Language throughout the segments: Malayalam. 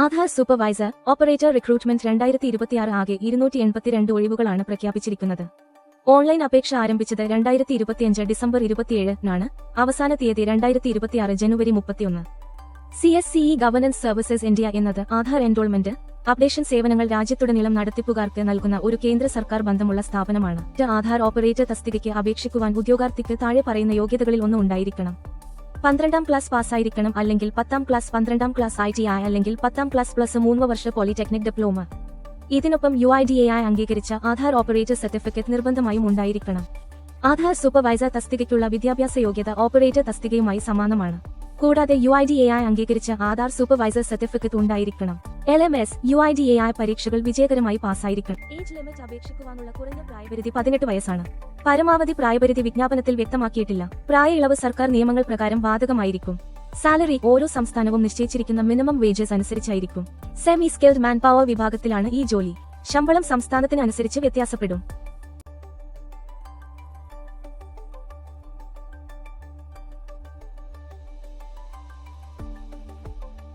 ആധാർ സൂപ്പർവൈസർ ഓപ്പറേറ്റർ റിക്രൂട്ട്മെന്റ് രണ്ടായിരത്തി ഇരുപത്തിയാറ് ആകെ ഇരുന്നൂറ്റി എൺപത്തിരണ്ട് ഒഴിവുകളാണ് പ്രഖ്യാപിച്ചിരിക്കുന്നത്. ഓൺലൈൻ അപേക്ഷ ആരംഭിച്ചത് രണ്ടായിരത്തി ഇരുപത്തിയഞ്ച് ഡിസംബർ ഇരുപത്തിയേഴിനാണ് അവസാന തീയതി രണ്ടായിരത്തി ഇരുപത്തിയാറ് ജനുവരി മുപ്പത്തിയൊന്ന്. C S C e governance services India എന്നത് ആധാർ എൻറോൾമെന്റ് അപ്ഡേഷൻ സേവനങ്ങൾ രാജ്യത്തുടനീളം നടത്തിപ്പുകാർക്ക് നൽകുന്ന ഒരു കേന്ദ്ര സർക്കാർ ബന്ധമുള്ള സ്ഥാപനമാണ്. ആധാർ ഓപ്പറേറ്റർ തസ്തികയ്ക്ക് അപേക്ഷിക്കുവാൻ ഉദ്യോഗാർത്ഥിക്ക് താഴെ പറയുന്ന യോഗ്യതകളിൽ ഒന്ന് ഉണ്ടായിരിക്കണം. പന്ത്രണ്ടാം ക്ലാസ് പാസ്സായിരിക്കണം അല്ലെങ്കിൽ പത്താം ക്ലാസ് പന്ത്രണ്ടാം ക്ലാസ് ഐ ടി ഐ അല്ലെങ്കിൽ പത്താം ക്ലാസ് പ്ലസ് മൂന്ന് വർഷ പോളിടെക്നിക് ഡിപ്ലോമ. ഇതിനൊപ്പം യു ഐ ഡി എ ആയി അംഗീകരിച്ച ആധാർ ഓപ്പറേറ്റർ സർട്ടിഫിക്കറ്റ് നിർബന്ധമായും ഉണ്ടായിരിക്കണം. ആധാർ സൂപ്പർവൈസർ തസ്തികയ്ക്കുള്ള വിദ്യാഭ്യാസ യോഗ്യത ഓപ്പറേറ്റർ തസ്തികയുമായി സമാനമാണ്. കൂടാതെ യു ഐ ഡി എ ആയി അംഗീകരിച്ച ആധാർ സൂപ്പർവൈസർ സർട്ടിഫിക്കറ്റ് ഉണ്ടായിരിക്കണം. L M S U I D A ആയി പരീക്ഷകൾ വിജയകരമായി പാസ്സായിരിക്കണം. ഏജ് ലിമിറ്റ് അപേക്ഷിക്കുവാനുള്ള കുറഞ്ഞ പ്രായപരിധി പതിനെട്ട് വയസ്സാണ്. പരമാവധി പ്രായപരിധി വിജ്ഞാപനത്തിൽ വ്യക്തമാക്കിയിട്ടില്ല. പ്രായ ഇളവ് സർക്കാർ നിയമങ്ങൾ പ്രകാരം ബാധകമായിരിക്കും. സാലറി ഓരോ സംസ്ഥാനവും നിശ്ചയിച്ചിരിക്കുന്ന മിനിമം വേജസ് അനുസരിച്ചായിരിക്കും. സെമി സ്കിൽഡ് മാൻ പവർ വിഭാഗത്തിലാണ് ഈ ജോലി. ശമ്പളം സംസ്ഥാനത്തിന് അനുസരിച്ച് വ്യത്യാസപ്പെടും.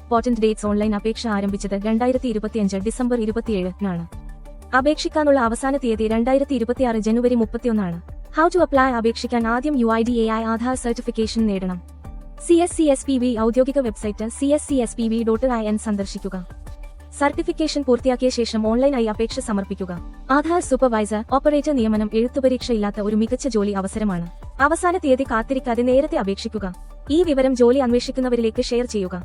പോർട്ടന്റ് ഡേറ്റ്സ് ഓൺലൈൻ അപേക്ഷ ആരംഭിച്ചത് രണ്ടായിരത്തി ഇരുപത്തിയഞ്ച് ഡിസംബർ ഇരുപത്തിയേഴിനാണ്. അപേക്ഷിക്കാനുള്ള അവസാന തീയതി രണ്ടായിരത്തി ഇരുപത്തിയാറ് ജനുവരി മുപ്പത്തിയൊന്നാണ്. ഹൗ ടു അപ്ലൈ അപേക്ഷിക്കാൻ ആദ്യം U I D A I Aadhaar certification നേടണം. C S C S P V ഔദ്യോഗിക website C S C S P V dot I N സന്ദർശിക്കുക. സർട്ടിഫിക്കേഷൻ പൂർത്തിയാക്കിയ ശേഷം ഓൺലൈനായി അപേക്ഷ സമർപ്പിക്കുക. ആധാർ സൂപ്പർവൈസർ ഓപ്പറേറ്റർ നിയമനം എഴുത്തുപരീക്ഷ ഇല്ലാത്ത ഒരു മികച്ച ജോലി അവസരമാണ്. അവസാന തീയതി കാത്തിരിക്കാതെ നേരത്തെ അപേക്ഷിക്കുക. ഈ വിവരം ജോലി അന്വേഷിക്കുന്നവരിലേക്ക് ഷെയർ ചെയ്യുക.